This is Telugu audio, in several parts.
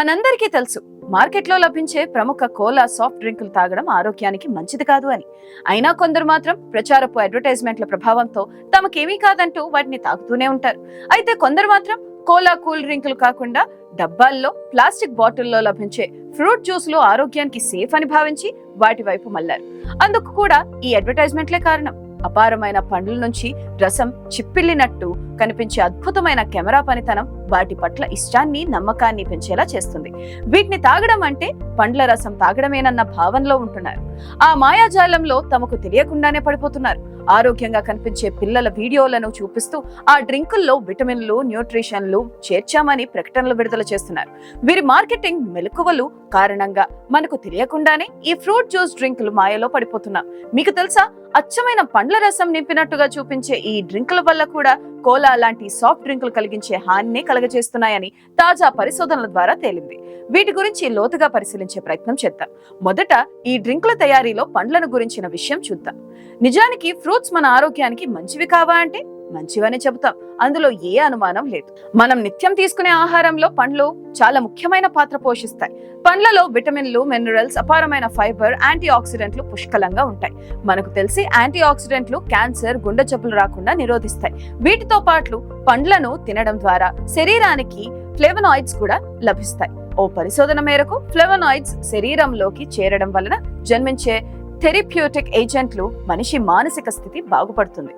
మనందరికీ తెలుసు మార్కెట్లో లభించే ప్రముఖ కోలా సాఫ్ట్ డ్రింకులు తాగడం ఆరోగ్యానికి మంచిది కాదు అని. అయినా కొందరు మాత్రం ప్రచారపు అడ్వర్టైజ్మెంట్ల ప్రభావంతో తమకేమీ కాదంటూ వాటిని తాగుతూనే ఉంటారు. అయితే కొందరు మాత్రం కోలా కూల్ డ్రింకులు కాకుండా డబ్బాల్లో ప్లాస్టిక్ బాటిల్లో లభించే ఫ్రూట్ జ్యూస్లు ఆరోగ్యానికి సేఫ్ అని భావించి వాటి వైపు మళ్ళారు అందుకు కూడా ఈ అడ్వర్టైజ్మెంట్లే కారణం. అపారమైన పండ్ల నుంచి రసం చిప్పిల్లినట్టు కనిపించే అద్భుతమైన కెమెరా పనితనం వాటి పట్ల ఇష్టాన్ని నమ్మకాన్ని పెంచేలా చేస్తుంది. వీటిని తాగడం అంటే పండ్ల రసం తాగడమేనన్న భావనలో ఉంటున్నారు. ఆ మాయాజాలంలో తమకు తెలియకుండానే పడిపోతున్నారు. ఆరోగ్యంగా కనిపించే పిల్లల వీడియోలను చూపిస్తూ ఆ డ్రింకుల్లో విటమిన్లు న్యూట్రిషన్లు చేర్చామని ప్రకటనలు విడుదల చేస్తున్నారు. వీరి మార్కెటింగ్ మెలకువలు కారణంగా మనకు తెలియకుండానే ఈ ఫ్రూట్ జ్యూస్ డ్రింకులు మాయలో పడిపోతున్నాం. మీకు తెలుసా? అచ్చమైన పండ్ల రసం నింపినట్టుగా చూపించే ఈ డ్రింకుల వల్ల కూడా కోలా లాంటి సాఫ్ట్ డ్రింకులు కలిగించే హానిని కలగజేస్తున్నాయని తాజా పరిశోధనల ద్వారా తేలింది. వీటి గురించి లోతుగా పరిశీలించే ప్రయత్నం చేద్దాం. మొదట ఈ డ్రింకుల తయారీలో పండ్లను గురించిన విషయం చూద్దాం. నిజానికి ఫ్రూట్స్ మన ఆరోగ్యానికి మంచివి కావా అంటే? మంచివని చెబుతాం. అందులో ఏ అనుమానం లేదు. మనం నిత్యం తీసుకునే ఆహారంలో పండ్లు చాలా ముఖ్యమైన పాత్ర పోషిస్తాయి. పండ్లలో విటమిన్లు మినరల్స్ అపారమైన ఫైబర్ యాంటీ ఆక్సిడెంట్లు పుష్కలంగా ఉంటాయి. మనకు తెలిసి యాంటీ ఆక్సిడెంట్లు క్యాన్సర్ గుండె జబ్బులు రాకుండా నిరోధిస్తాయి. వీటితో పాటు పండ్లను తినడం ద్వారా శరీరానికి ఫ్లేవనాయిడ్స్ కూడా లభిస్తాయి. ఓ పరిశోధన మేరకు ఫ్లేవనాయిడ్స్ శరీరంలోకి చేరడం వలన జన్మించే థెరప్యూటిక్ ఏజెంట్లు మనిషి మానసిక స్థితి బాగుపడుతుంది.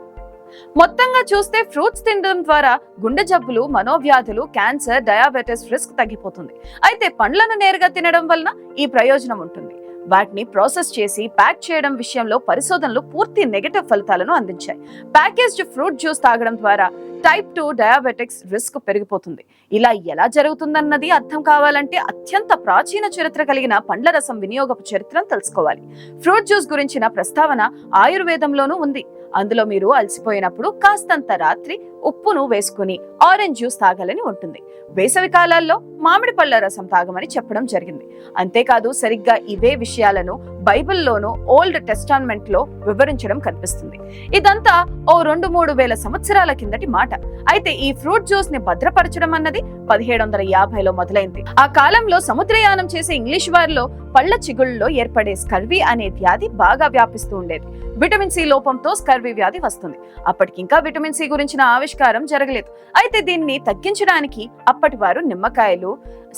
మొత్తంగా చూస్తే ఫ్రూట్స్ తినడం ద్వారా గుండె జబ్బులు మనోవ్యాధులు క్యాన్సర్ డయాబెటిస్ రిస్క్ తగ్గిపోతుంది. అయితే పండ్లను నేరుగా తినడం వలన ఈ ప్రయోజనం ఉంటుంది. వాటిని ప్రాసెస్ చేసి ప్యాక్ చేయడం విషయంలో పరిశోధనలు పూర్తి నెగటివ్ ఫలితాలను అందించాయి. ప్యాకేజ్డ్ ఫ్రూట్ జ్యూస్ తాగడం ద్వారా టైప్ టూ డయాబెటిక్స్ రిస్క్ పెరిగిపోతుంది. ఇలా ఎలా జరుగుతుందన్నది అర్థం కావాలంటే అత్యంత ప్రాచీన చరిత్ర కలిగిన పండ్ల రసం వినియోగపు చరిత్రను తెలుసుకోవాలి. ఫ్రూట్ జ్యూస్ గురించిన ప్రస్తావన ఆయుర్వేదంలోనూ ఉంది. అందులో మీరు అలసిపోయినప్పుడు కాస్తంత రాత్రి ఉప్పును వేసుకుని ఆరెంజ్ జ్యూస్ తాగాలని ఉంటుంది. వేసవి కాలాల్లో మామిడి పళ్ళ రసం తాగమని చెప్పడం జరిగింది. అంతేకాదు సరిగ్గా ఇవే విషయాలను బైబిల్లోనూ ఓల్డ్ టెస్టాన్మెంట్లో వివరించడం కనిపిస్తుంది. ఇదంతా ఓ రెండు మూడు వేల సంవత్సరాల కిందటి మాట. అయితే ఈ ఫ్రూట్ జ్యూస్ని భద్రపరచడం అన్నది పదిహేడు వందల యాభైలో మొదలైంది. ఆ కాలంలో సముద్రయానం చేసే ఇంగ్లీష్ వారిలో పళ్ళ చిగుళ్ళలో ఏర్పడే స్కర్వీ అనే వ్యాధి బాగా వ్యాపిస్తూ ఉండేది. విటమిన్ సి లోపంతో స్కర్వీ వ్యాధి వస్తుంది. అప్పటికింకా విటమిన్ సి గురించిన పరిష్కారం జరగలేదు. అయితే దీన్ని తగ్గించడానికి అప్పటి వారు నిమ్మకాయలు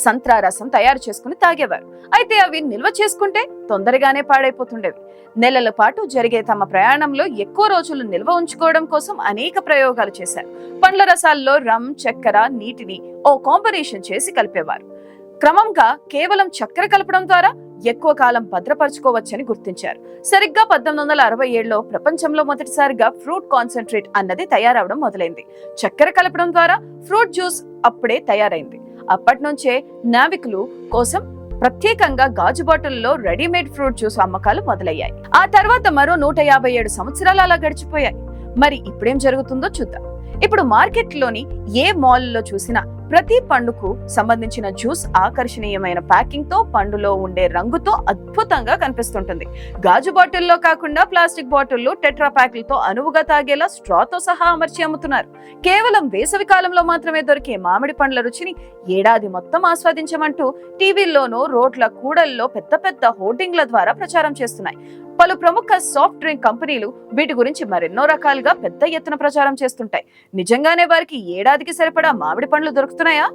సంత్రా రసం తయారు చేసుకుని తాగేవారు. అయితే అవి నిల్వ చేసుకుంటే తొందరగానే పాడైపోతుండేవి. నెలల పాటు జరిగే తమ ప్రయాణంలో ఎక్కువ రోజులు నిల్వ ఉంచుకోవడం కోసం అనేక ప్రయోగాలు చేశారు. పండ్ల రసాల్లో రమ్ చక్కెర నీటిని ఓ కాంబినేషన్ చేసి కలిపేవారు. క్రమంగా కేవలం చక్కెర కలపడం ద్వారా ఎక్కువ కాలం భద్రపరచుకోవచ్చని గుర్తించారు. సరిగ్గా పద్దెనిమిది వందల అరవై ఏడులో ప్రపంచంలో మొదటిసారిగా ఫ్రూట్ కాన్సన్ట్రేట్ అన్నది తయారవడం మొదలైంది. చక్కెర కలపడం ద్వారా ఫ్రూట్ జ్యూస్ అప్పుడే తయారైంది. అప్పటి నుంచే నావికులు కోసం ప్రత్యేకంగా గాజు బాటిల్లో రెడీమేడ్ ఫ్రూట్ జ్యూస్ అమ్మకాలు మొదలయ్యాయి. ఆ తర్వాత మరో నూట యాభై ఏడు సంవత్సరాలు అలా గడిచిపోయాయి. మరి ఇప్పుడేం జరుగుతుందో చూద్దాం. ఇప్పుడు మార్కెట్లోని ఏ మాల్లో చూసినా ప్రతి పండుకు సంబంధించిన జ్యూస్ ఆకర్షణీయమైన ప్యాకింగ్తో పండులో ఉండే రంగుతో అద్భుతంగా కనిపిస్తుంటుంది. గాజు బాటిల్లో కాకుండా ప్లాస్టిక్ బాటిల్లు టెట్రా ప్యాక్లతో అనువుగా తాగేలా స్ట్రాతో సహా అమర్చి అమ్ముతున్నారు. కేవలం వేసవి కాలంలో మాత్రమే దొరికే మామిడి పండ్ల రుచిని ఏడాది మొత్తం ఆస్వాదించమంటూ టీవీల్లోనూ రోడ్ల కూడల్లో పెద్ద పెద్ద హోర్డింగ్ల ద్వారా ప్రచారం చేస్తున్నాయి. పలు ప్రముఖ సాఫ్ట్ డ్రింక్ కంపెనీలు వీటి గురించి మరెన్నో రకాలుగా పెద్ద ఎత్తున ప్రచారం చేస్తుంటాయి. నిజంగానే వారికి ఏడాదికి సరిపడా మామిడి పండ్లు దొరుకుతున్నాయా?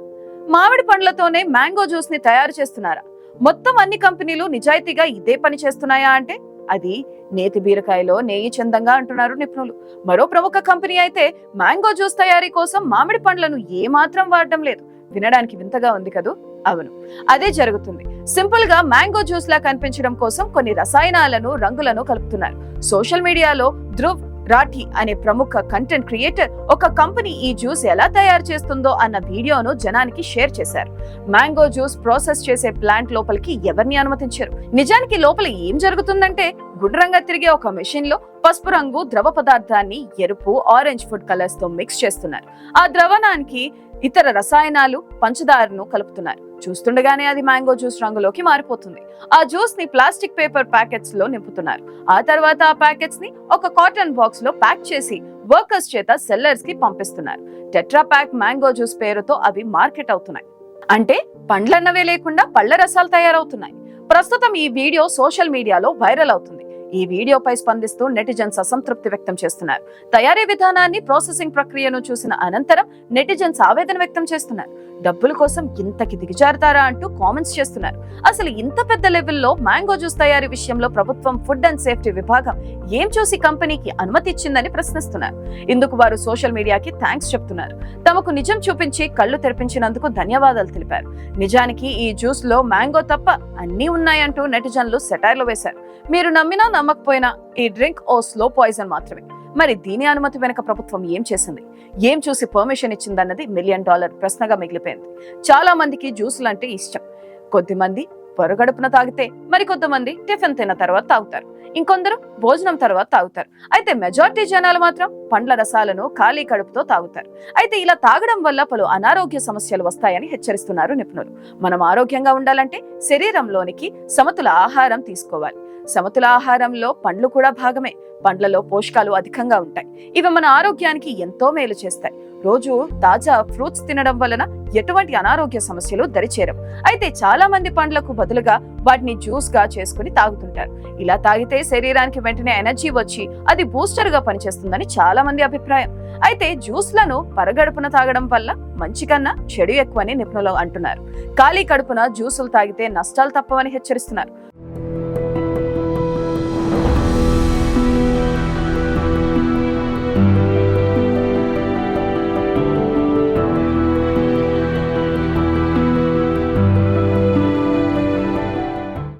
మామిడి పండ్లతోనే మ్యాంగో జ్యూస్ని తయారు చేస్తున్నారా? మొత్తం అన్ని కంపెనీలు నిజాయితీగా ఇదే పని చేస్తున్నాయా అంటే? అది నేతి బీరకాయలో నేయి చందంగా అంటున్నారు నిపుణులు. మరో ప్రముఖ కంపెనీ అయితే మ్యాంగో జ్యూస్ తయారీ కోసం మామిడి పండ్లను ఏ మాత్రం వాడడం లేదు. వినడానికి వింతగా ఉంది కదూ? అవును. అదే జరుగుతుంది. సింపుల్గా మ్యాంగో జ్యూస్ లా కనిపించడం కోసం కొన్ని రసాయనాలను రంగులను కలుపుతున్నారు. సోషల్ మీడియాలో ధ్రువ్ రాఠీ అనే ప్రముఖ కంటెంట్ క్రియేటర్ ఒక కంపెనీ ఈ జ్యూస్ ఎలా తయారు చేస్తుందో అన్న వీడియోను జనానికి షేర్ చేశారు. మ్యాంగో జ్యూస్ ప్రాసెస్ చేసే ప్లాంట్ లోపలికి ఎవరిని అనుమతించారు? నిజానికి లోపల ఏం జరుగుతుందంటే గుండ్రంగా తిరిగే ఒక మెషిన్లో పసుపు రంగు ద్రవ పదార్థాన్ని ఎరుపు ఆరెంజ్ ఫుడ్ కలర్స్తో మిక్స్ చేస్తున్నారు. ఆ ద్రవణానికి ఇతర రసాయనాలు పంచదారను కలుపుతున్నారు. చూస్తుండగానే అది మ్యాంగో జ్యూస్ రంగులోకి మారిపోతుంది. ఆ జ్యూస్ని ప్లాస్టిక్ పేపర్ ప్యాకెట్స్లో నింపుతున్నారు. ఆ తర్వాత ఆ ప్యాకెట్స్ని ఒక కాటన్ బాక్స్లో ప్యాక్ చేసి వర్కర్స్ చేత సెల్లర్స్కి పంపిస్తున్నారు. టెట్రా ప్యాక్ మ్యాంగో జ్యూస్ పేరుతో అవి మార్కెట్ అవుతున్నాయి. అంటే పండ్లన్నవే లేకుండా పళ్ళ రసాలు తయారవుతున్నాయి. ప్రస్తుతం ఈ వీడియో సోషల్ మీడియాలో వైరల్ అవుతుంది. ఈ వీడియోపై స్పందిస్తూ నెటిజన్స్ అసంతృప్తి వ్యక్తం చేస్తున్నారు. తయారీ విధానాన్ని ప్రాసెసింగ్ ప్రక్రియను చూసిన అనంతరం నెటిజన్స్ ఆవేదన వ్యక్తం చేస్తున్నారు. డబ్బుల కోసం ఇంతకి దిగజారుతారా అంటూ కామెంట్స్ చేస్తున్నారు. అసలు ఇంత పెద్ద లెవెల్లో మ్యాంగో జ్యూస్ తయారీ విషయంలో ప్రభుత్వం ఫుడ్ అండ్ సేఫ్టీ విభాగం ఏం చూసి కంపెనీకి అనుమతి ఇచ్చిందని ప్రశ్నిస్తున్నారు. ఇందుకు వారు సోషల్ మీడియాకి థ్యాంక్స్ చెప్తున్నారు. తమకు నిజం చూపించి కళ్ళు తెరిపించినందుకు ధన్యవాదాలు తెలిపారు. నిజానికి ఈ జ్యూస్లో మ్యాంగో తప్ప అన్నీ ఉన్నాయంటూ నెటిజన్లు సెటైర్లు వేశారు. మీరు నమ్మినా నమ్మకపోయినా ఈ డ్రింక్ ఓ స్లో పాయిజన్ మాత్రమే. మరి దీని అనుమతి వెనుక ప్రభుత్వం ఏం చేసింది? ఏం చూసి పర్మిషన్ ఇచ్చిందన్నది మిలియన్ డాలర్ ప్రశ్నగా మిగిలిపోయింది. చాలా మందికి జ్యూసులు అంటే ఇష్టం. కొద్దిమంది పొరగడుపున తాగితే మరి కొంతమంది టిఫిన్ తిన్న తర్వాత తాగుతారు. ఇంకొందరు భోజనం తర్వాత తాగుతారు. అయితే మెజారిటీ జనాలు మాత్రం పండ్ల రసాలను ఖాళీ కడుపుతో తాగుతారు. అయితే ఇలా తాగడం వల్ల పలు అనారోగ్య సమస్యలు వస్తాయని హెచ్చరిస్తున్నారు నిపుణులు. మనం ఆరోగ్యంగా ఉండాలంటే శరీరంలోనికి సమతుల ఆహారం తీసుకోవాలి. సమతుల ఆహారంలో పండ్లు కూడా భాగమే. పండ్లలో పోషకాలు అధికంగా ఉంటాయి. ఇవి మన ఆరోగ్యానికి ఎంతో మేలు చేస్తాయి. రోజు తాజా ఫ్రూట్స్ తినడం వలన ఎటువంటి అనారోగ్య సమస్యలు దరిచేరవు. అయితే చాలా మంది పండ్లకు బదులుగా వాటిని జ్యూస్గా చేసుకుని తాగుతుంటారు. ఇలా తాగితే శరీరానికి వెంటనే ఎనర్జీ వచ్చి అది బూస్టర్గా పనిచేస్తుందని చాలా మంది అభిప్రాయం. అయితే జ్యూస్లను పరగడుపున తాగడం వల్ల మంచి కన్నా చెడు ఎక్కువని నిపుణులు అంటున్నారు. ఖాళీ కడుపున జ్యూసులు తాగితే నష్టాలు తప్పవని హెచ్చరిస్తున్నారు.